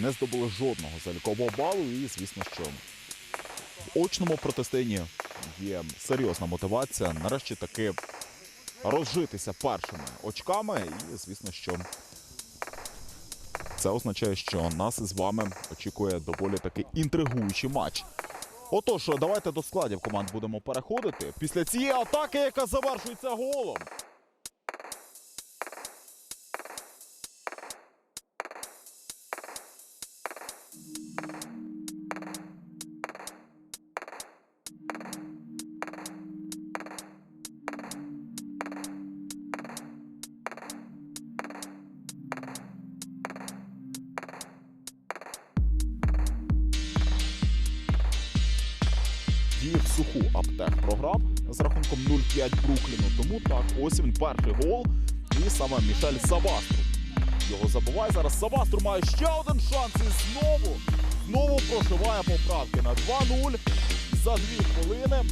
Не здобули жодного залікового балу. І звісно, що в очному протистоянні є серйозна мотивація нарешті таки розжитися першими очками. І звісно, що це означає, що нас із вами очікує доволі таки інтригуючий матч. Отож, давайте до складів команд будемо переходити після цієї атаки, яка завершується голом. Діяв суху аптек програв з рахунком 0-5 Брукліну. Тому так, ось він перший гол. І саме Мішель Савастру. Його забуває зараз. Савастру має ще один шанс. І знову, знову прошиває поправки на 2-0 за 2 хвилини.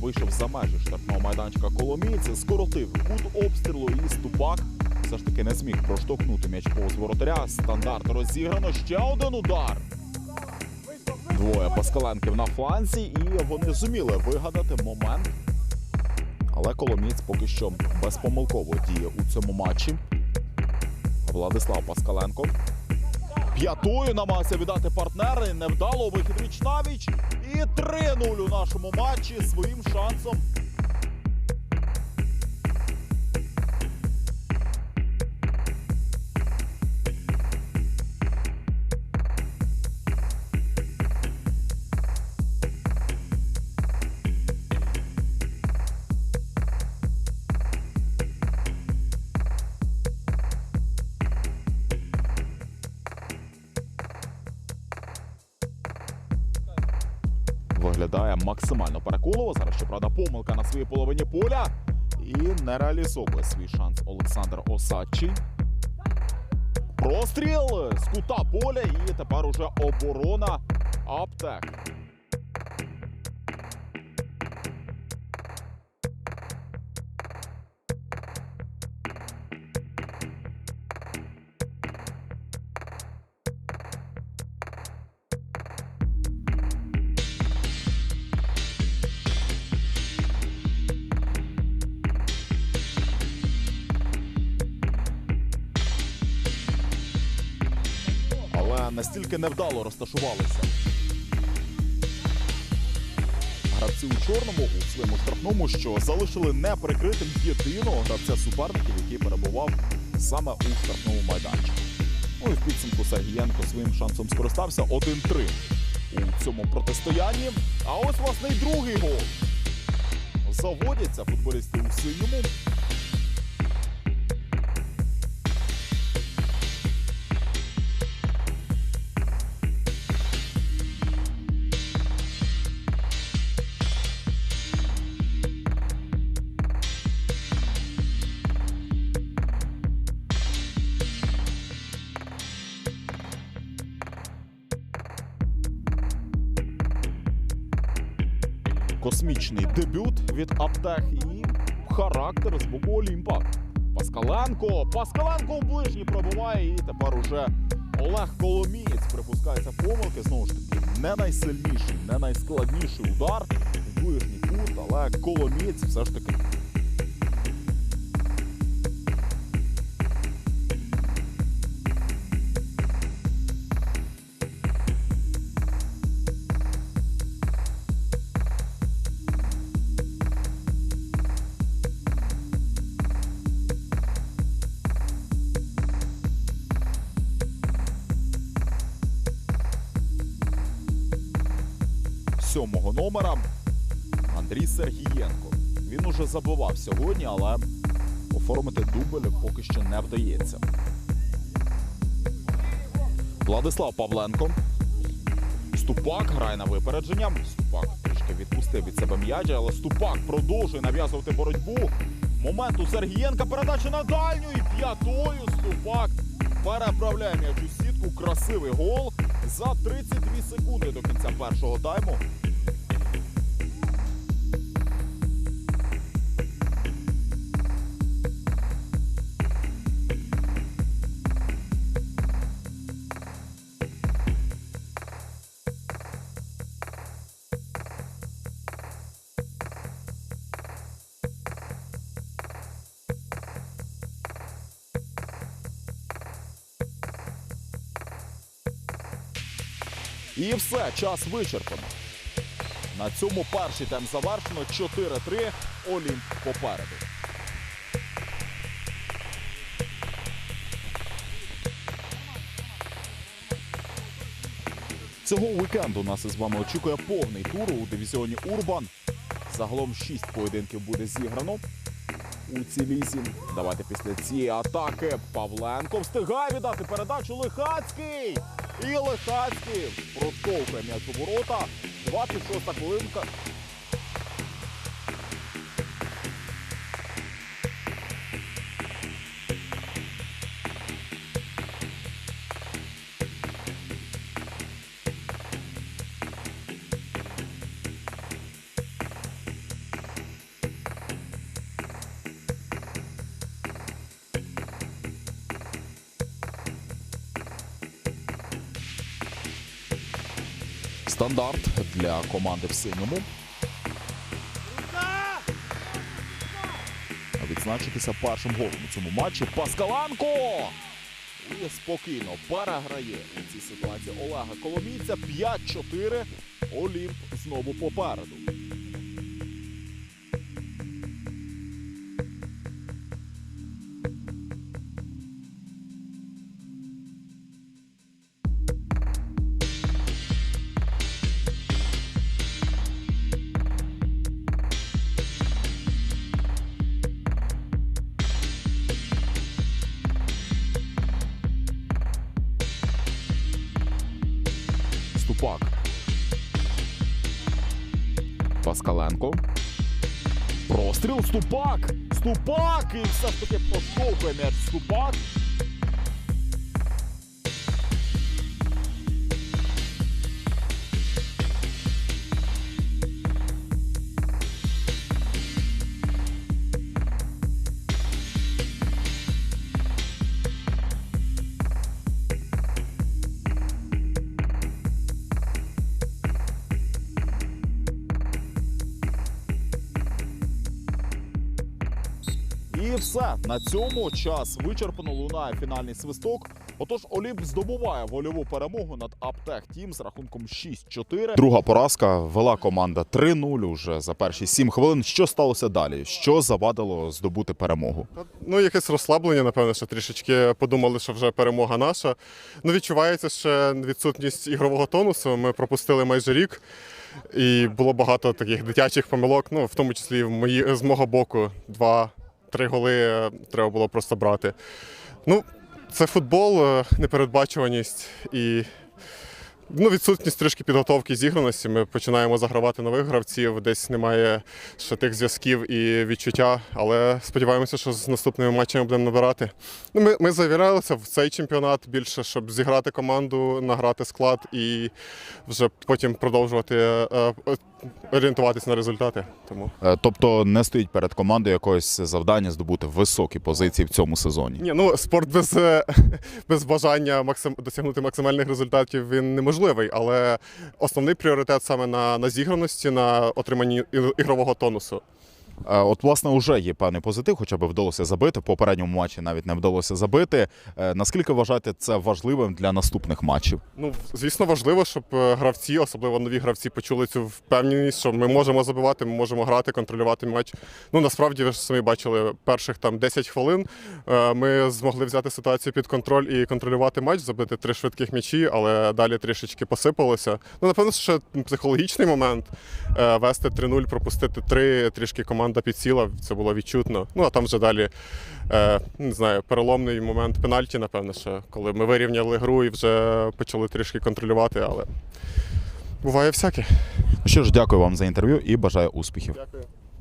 Вийшов за межі штрафного майданчика Коломієць, скоротив кут обстрілу і ступак. Все ж таки не зміг проштовхнути м'яч повз воротаря. Стандарт розіграно. Ще один удар. Двоє Паскаленків на фланзі, і вони зуміли вигадати момент. Але Коломієць поки що безпомилково діє у цьому матчі. Владислав Паскаленко. П'ятою намагався віддати партнери. Невдало вихід віч навіч. І 3-0 у нашому матчі своїм шансом. Виглядає максимально переконливо. Зараз, щоправда, помилка на своїй половині поля. І не реалізовує свій шанс Олександр Осадчий. Простріл з кута поля. І тепер уже оборона аптек. Але невдало розташувалися. Гравці у чорному у своєму штрафному, що залишили неприкритим єдиного гравця суперників, який перебував саме у штрафному майданчику. Ну і в підсумку Сергієнко своїм шансом скористався 1-3 у цьому протистоянні. А ось власне і другий гол. Заводяться футболісти у синьому. Космічний дебют від Аптех і характер з боку Олімпа. Паскаленко. Паскаленко у ближній пробиває. І тепер уже Олег Коломієць припускається помилки. Знову ж таки, не найсильніший, не найскладніший удар. Ближній кут. але Коломієць все ж таки сьомого номера Андрій Сергієнко. Він уже забивав сьогодні, але оформити дубль поки що не вдається. Владислав Павленко. Ступак грає на випередження. Ступак трішки відпустив від себе м'яч, але Ступак продовжує нав'язувати боротьбу. Момент у Сергієнка передача на дальню і п'ятою Ступак переправляє м'яч у сітку. Красивий гол за 32 секунди до кінця першого тайму. І все, час вичерпано. На цьому перший тайм завершено 4-3. Олімп попереду. Цього уікенду нас із вами очікує повний тур у дивізіоні Урбан. Загалом 6 поєдинків буде зіграно у цій лізі. Давайте після цієї атаки Павленко встигає віддати передачу Лихацький. І Лишацький. Простовка м'яч у ворота. 26-та хвилинка. Стандарт для команди в синьому. Відзначитися першим голом у цьому матчі. Паскаланко! І спокійно переграє у цій ситуації Олега Коломійця. 5-4. Олімп знову попереду. Ступак. Паскаленко. Простріл Ступак! Ступак! І все ж таки проштовхує м'яч Ступак. І все на цьому час вичерпано лунає фінальний свисток. Отож, Олімп здобуває вольову перемогу над Аптек Тім з рахунком 6-4. Друга поразка вела команда 3-0 уже за перші 7 хвилин. Що сталося далі? Що завадило здобути перемогу? Ну, якесь розслаблення, напевно, що трішечки подумали, що вже перемога наша. Ну, відчувається ще відсутність ігрового тонусу. Ми пропустили майже рік. І було багато таких дитячих помилок, ну, в тому числі в мої, з мого боку, два-три голи е, треба було просто брати. Ну, це футбол, е, непередбачуваність і ну, відсутність трішки підготовки зіграності. Ми починаємо загравати нових гравців, десь немає ще тих зв'язків і відчуття, але сподіваємося, що з наступними матчами будемо набирати. Ну, ми, ми завірялися в цей чемпіонат більше, щоб зіграти команду, награти склад і вже потім продовжувати е, е, орієнтуватись на результати. Тому Е, Тобто не стоїть перед командою якогось завдання здобути високі позиції в цьому сезоні. ні, ну спорт без, е, без бажання максим, досягнути максимальних результатів він неможливий. Важливий, але основний пріоритет саме на, на зіграності, на отриманні ігрового тонусу. Е, От, власне, вже є певний позитив, хоча б вдалося забити. В попередньому матчі навіть не вдалося забити. Е, Наскільки вважаєте це важливим для наступних матчів? Ну, звісно, важливо, щоб е, гравці, особливо нові гравці, почули цю впевненість, що ми можемо забивати, ми можемо грати, контролювати матч. Ну насправді ви ж самі бачили перших там 10 хвилин. Ми змогли взяти ситуацію під контроль і контролювати матч, забити три швидких м'ячі, але далі трішечки посипалося. Ну, напевно, ще психологічний момент вести 3-0, пропустити 3, трішки команда підсіла, це було відчутно. Ну а там вже далі. Е, не знаю, переломний момент пенальті, напевно, що коли ми вирівняли гру і вже почали трішки контролювати, але буває всяке. Ну Що ж, дякую вам за інтерв'ю і бажаю успіхів. Дякую.